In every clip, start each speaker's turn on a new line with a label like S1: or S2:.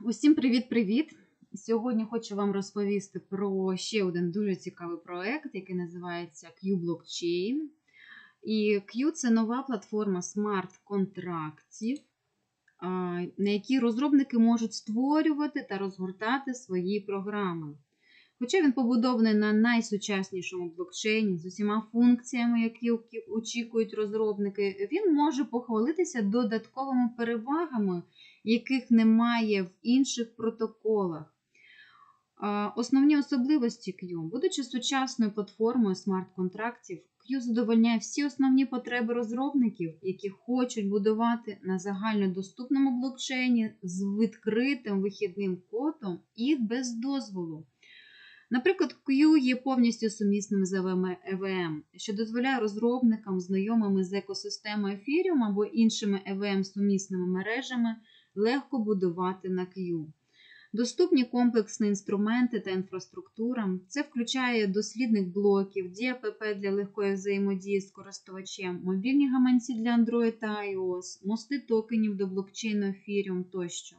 S1: Усім привіт-привіт! Сьогодні хочу вам розповісти про ще один дуже цікавий проект, який називається Q Blockchain. І Q це нова платформа смарт-контрактів, на якій розробники можуть створювати та розгортати свої програми. Хоча він побудований на найсучаснішому блокчейні з усіма функціями, які очікують розробники, він може похвалитися додатковими перевагами, яких немає в інших протоколах. Основні особливості Q, будучи сучасною платформою смарт-контрактів, Q задовольняє всі основні потреби розробників, які хочуть будувати на загальнодоступному блокчейні з відкритим вихідним кодом і без дозволу. Наприклад, Q є повністю сумісним з EVM, що дозволяє розробникам, знайомими з екосистемою Ethereum або іншими EVM-сумісними мережами легко будувати на Q. Доступні комплексні інструменти та інфраструктура. Це включає дослідних блоків, DAPP для легкої взаємодії з користувачем, мобільні гаманці для Android та iOS, мости токенів до блокчейну Ethereum тощо.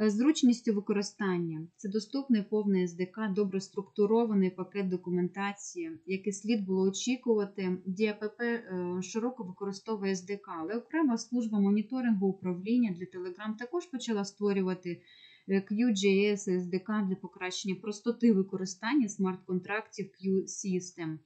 S1: Е, зручністю використання це доступний повний SDK, добре структурований пакет документації, який слід було очікувати. DAPP е, широко використовує SDK, але окрема служба моніторингу управління для Telegram також почала створювати е, QGIS SDK для покращення простоти використання смарт-контрактів Q-System.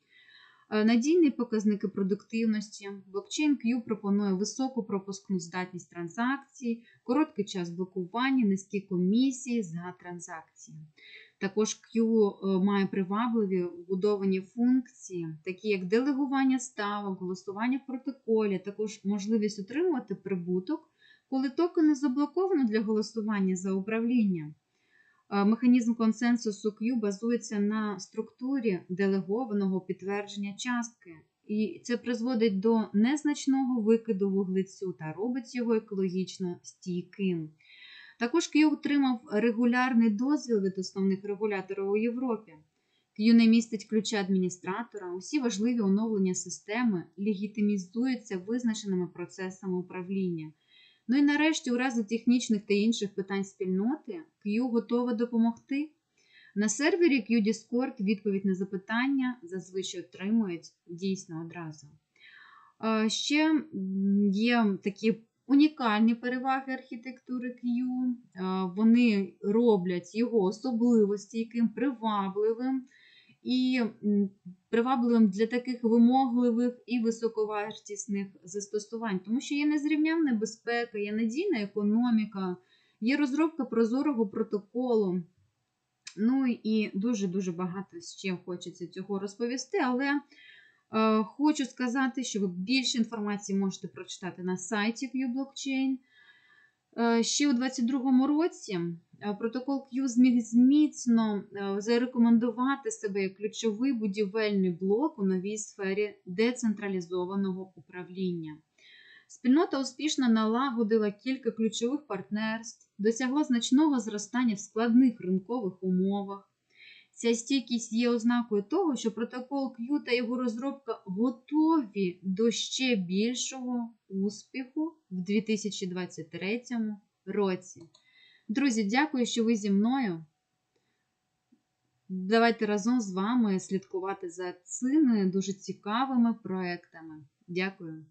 S1: Е, надійні показники продуктивності. Блокчейн Q пропонує високу пропускну здатність транзакцій, короткий час блокування, низькі комісії за транзакції. Також Q е, має привабливі вбудовані функції, такі як делегування ставок, голосування в протоколі, також можливість отримувати прибуток, коли токени заблоковано для голосування за управління. Е, механізм консенсусу Q базується на структурі делегованого підтвердження частки, і це призводить до незначного викиду вуглецю та робить його екологічно стійким. Також Q отримав регулярний дозвіл від основних регуляторів у Європі. Q не містить ключа адміністратора, усі важливі оновлення системи легітимізуються визначеними процесами управління. Ну і нарешті, у разі технічних та інших питань спільноти, Q готова допомогти. На сервері Q Discord відповідь на запитання зазвичай отримують дійсно одразу. Ще є такі унікальні переваги архітектури Q. Вони роблять його особливості, яким привабливим і привабливим для таких вимогливих і високовартісних застосувань, тому що є незрівнянна безпека, є надійна економіка, є розробка прозорого протоколу. Ну і дуже-дуже багато ще хочеться цього розповісти, але е, хочу сказати, що ви більше інформації можете прочитати на сайті QBlockchain. Е, ще у 2022 році протокол Q зміг зміцно е, зарекомендувати себе як ключовий будівельний блок у новій сфері децентралізованого управління. Спільнота успішно налагодила кілька ключових партнерств, досягла значного зростання в складних ринкових умовах. Ця стійкість є ознакою того, що протокол Q та його розробка готові до ще більшого успіху в 2023 році. Друзі, дякую, що ви зі мною. Давайте разом з вами слідкувати за цими дуже цікавими проектами. Дякую.